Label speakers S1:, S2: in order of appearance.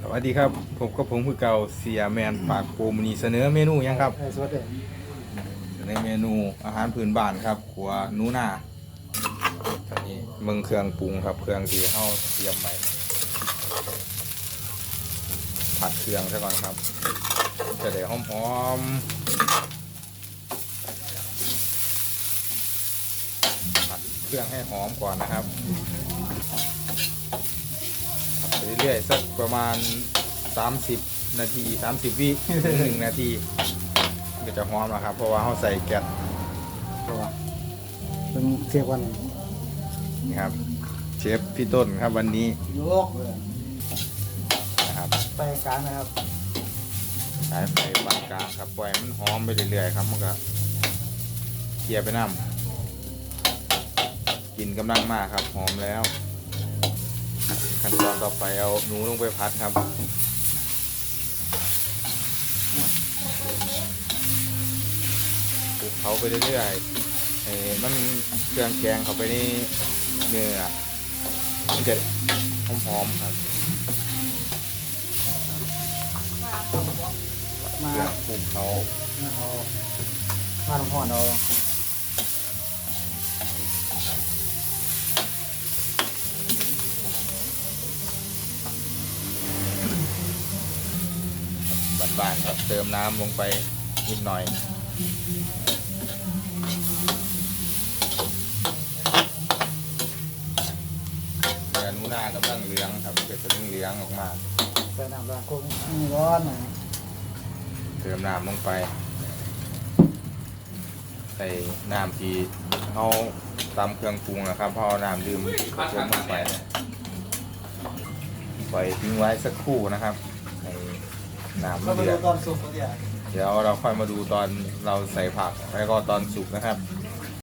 S1: สวัสดีครับ ผมก็ผมคือเก่าเสียแมนปากโปมนีเสนอเมนูยังครับ
S2: สวัสดี
S1: ในเมนูอาหารพื้นบ้านครับขัวนูนานี่มืองเครื่องปรุงครับ เครื่องที่เข้าเตรียมไว้ผัดเครื่องซะก่อนครับ จะได้หอมๆผัดเครื่องให้หอมก่อนนะครับ ไปเรื่อยๆสักประมาณ 30 นาที 30 วิถึงหนึ่งนาทีก็จะหอมแล้วครับ เพราะว่าเขาใส่แก๊ส
S2: ตัวเป็นเสียวัน
S1: นี่ครับ เชฟพี่ต้นครับวันนี้
S2: โยกเลย
S1: นะครับ
S2: ไปกลางนะครับ
S1: ใช้ไฟปานกลางครับปล่อยมันหอมไปเรื่อยๆครับมันก็เคี่ยวไปน้ำกลินกำลังมากครับหอมแล้ว ขั้นตอนต่อไปเอาหนูลงไปพัดครับคลุกเขาไปเรื่อยๆให้มันเครื่องแกงเข้าไปในเนื้อมันจะหอมๆครับ
S2: มา
S1: เครื่องปรุงเขา
S2: เอามาลงห่อนเอา
S1: บานๆครับเติมน้ำลงไปนิดหน่อยเนื้อหนูนากำลังเหลืองครับมันก็จะเหลืองๆออกมา
S2: ใส่น้ำล้างกุ้งนี่ร้อนหน่อย
S1: เติมน้ำลงไป ใส่น้ำที่เขาตำเครื่องปรุงนะครับพอเอาน้ำดื่มเติมลงไปปล่อยทิ้งไว้สักครู่นะครับให้ น้ำมั
S2: ก็
S1: น
S2: มา
S1: เดื
S2: ดู
S1: อด
S2: ตอนสุกก็ได้
S1: เดี๋ยวเราค่อยมาดูตอนเราใส่ผักแล้วก็ตอนสุกนะครับ